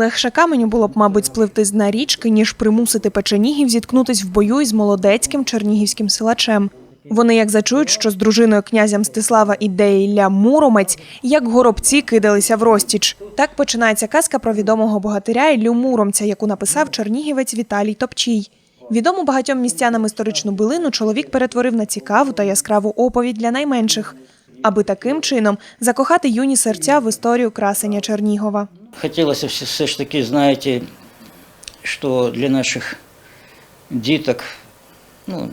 Легше каменю було б, мабуть, спливти з дна річки, ніж примусити печенігів зіткнутись в бою із молодецьким чернігівським силачем. Вони як зачують, що з дружиною князя Мстислава іде Ілля Муромець, як горобці кидалися в розтіч. Так починається казка про відомого богатиря Іллю Муромця, яку написав чернігівець Віталій Топчій. Відому багатьом містянам історичну билину чоловік перетворив на цікаву та яскраву оповідь для найменших, аби таким чином закохати юні серця в історію красення Чернігова. Хотілося все, ж таки, знаєте, що для наших діток, ну,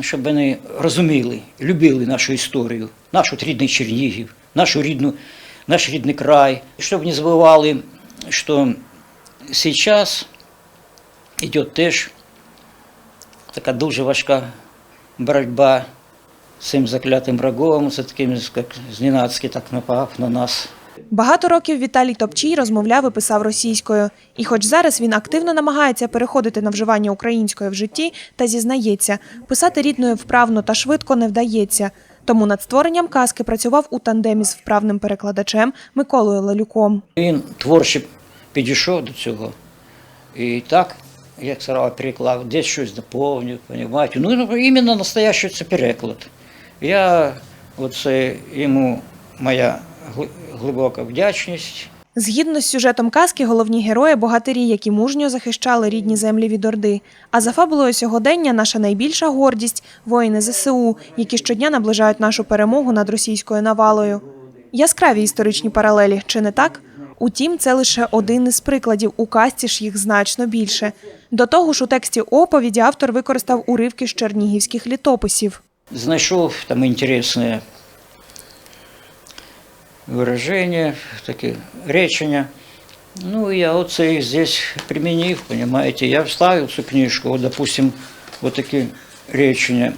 щоб вони розуміли, любили нашу історію, наш от рідний Чернігів, нашу рідну, наш рідний край, щоб не забували, що зараз йде теж така дуже важка боротьба з цим заклятим врагом, з таким, як Зненацький так напав на нас. Багато років Віталій Топчій розмовляв і писав російською. І хоч зараз він активно намагається переходити на вживання української в житті та зізнається, писати рідною вправно та швидко не вдається. Тому над створенням казки працював у тандемі з вправним перекладачем Миколою Лалюком. Він творче підійшов до цього. І так, як сказав, переклав, десь щось доповнив, понімаєте. Ну, іменно настоящий це переклад. Я, оце йому моя глибока вдячність. Згідно з сюжетом казки, головні герої богатирі, які мужньо захищали рідні землі від Орди. А за фабулою сьогодення наша найбільша гордість воїни ЗСУ, які щодня наближають нашу перемогу над російською навалою. Яскраві історичні паралелі, чи не так? Утім, це лише один із прикладів. У казці ж їх значно більше. До того ж, у тексті оповіді автор використав уривки з чернігівських літописів. Знайшов там інтересне вираження, таке речення. Ну, я оце їх здесь примінив, понимаете. Я вставив цю книжку, от, допустим, вот такі речення.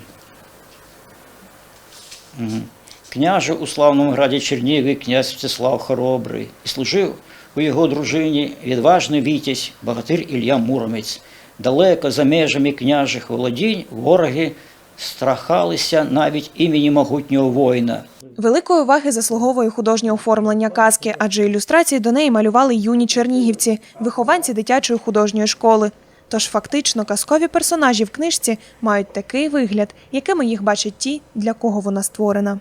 Мгм. Княже у славному граді Чернігові князь Мстислав Хоробрий і служив у його дружині відважний вітязь, богатир Ілля Муромець. Далеко за межами княжих володінь вороги страхалися навіть імені могутнього воїна. Великої уваги заслуговує художнє оформлення казки, адже ілюстрації до неї малювали юні чернігівці, вихованці дитячої художньої школи. Тож фактично казкові персонажі в книжці мають такий вигляд, якими їх бачать ті, для кого вона створена.